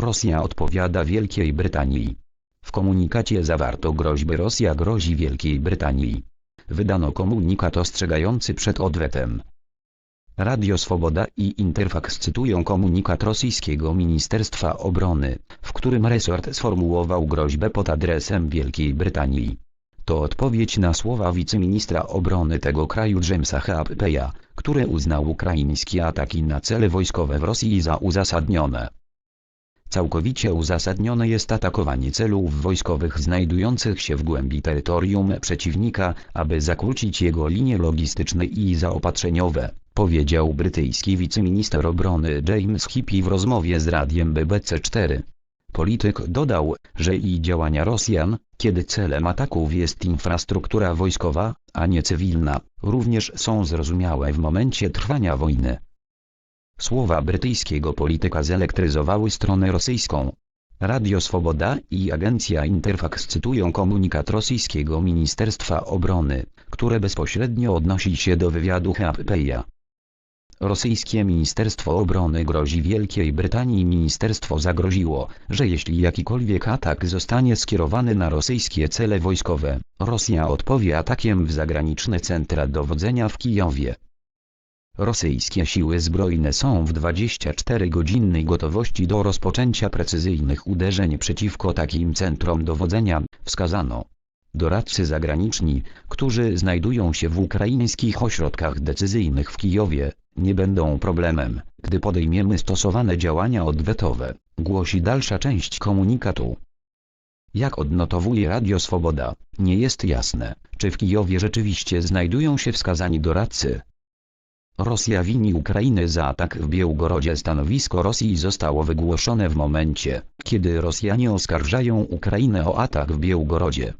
Rosja odpowiada Wielkiej Brytanii. W komunikacie zawarto groźby Rosja grozi Wielkiej Brytanii. Wydano komunikat ostrzegający przed odwetem. Radio Swoboda i Interfax cytują komunikat rosyjskiego Ministerstwa Obrony, w którym resort sformułował groźbę pod adresem Wielkiej Brytanii. To odpowiedź na słowa wiceministra obrony tego kraju Jamesa Happeya, który uznał ukraińskie ataki na cele wojskowe w Rosji za uzasadnione. Całkowicie uzasadnione jest atakowanie celów wojskowych znajdujących się w głębi terytorium przeciwnika, aby zakłócić jego linie logistyczne i zaopatrzeniowe, powiedział brytyjski wiceminister obrony James Hippie w rozmowie z radiem BBC4. Polityk dodał, że i działania Rosjan, kiedy celem ataków jest infrastruktura wojskowa, a nie cywilna, również są zrozumiałe w momencie trwania wojny. Słowa brytyjskiego polityka zelektryzowały stronę rosyjską. Radio Swoboda i agencja Interfax cytują komunikat rosyjskiego Ministerstwa Obrony, które bezpośrednio odnosi się do wywiadu Happeya. Rosyjskie Ministerstwo Obrony grozi Wielkiej Brytanii Ministerstwo zagroziło, że jeśli jakikolwiek atak zostanie skierowany na rosyjskie cele wojskowe, Rosja odpowie atakiem w zagraniczne centra dowodzenia w Kijowie. Rosyjskie siły zbrojne są w 24-godzinnej gotowości do rozpoczęcia precyzyjnych uderzeń przeciwko takim centrom dowodzenia, wskazano. Doradcy zagraniczni, którzy znajdują się w ukraińskich ośrodkach decyzyjnych w Kijowie, nie będą problemem, gdy podejmiemy stosowane działania odwetowe, głosi dalsza część komunikatu. Jak odnotowuje Radio Swoboda, nie jest jasne, czy w Kijowie rzeczywiście znajdują się wskazani doradcy. Rosja wini Ukrainę za atak w Białgorodzie. Stanowisko Rosji zostało wygłoszone w momencie, kiedy Rosjanie oskarżają Ukrainę o atak w Białgorodzie.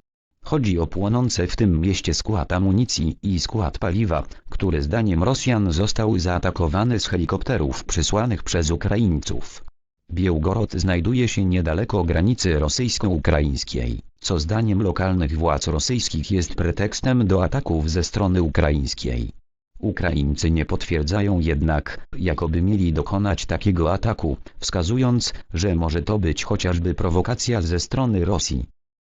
Chodzi o płonące w tym mieście skład amunicji i skład paliwa, który zdaniem Rosjan został zaatakowany z helikopterów przysłanych przez Ukraińców. Białgorod znajduje się niedaleko granicy rosyjsko-ukraińskiej, co zdaniem lokalnych władz rosyjskich jest pretekstem do ataków ze strony ukraińskiej. Ukraińcy nie potwierdzają jednak, jakoby mieli dokonać takiego ataku, wskazując, że może to być chociażby prowokacja ze strony Rosji.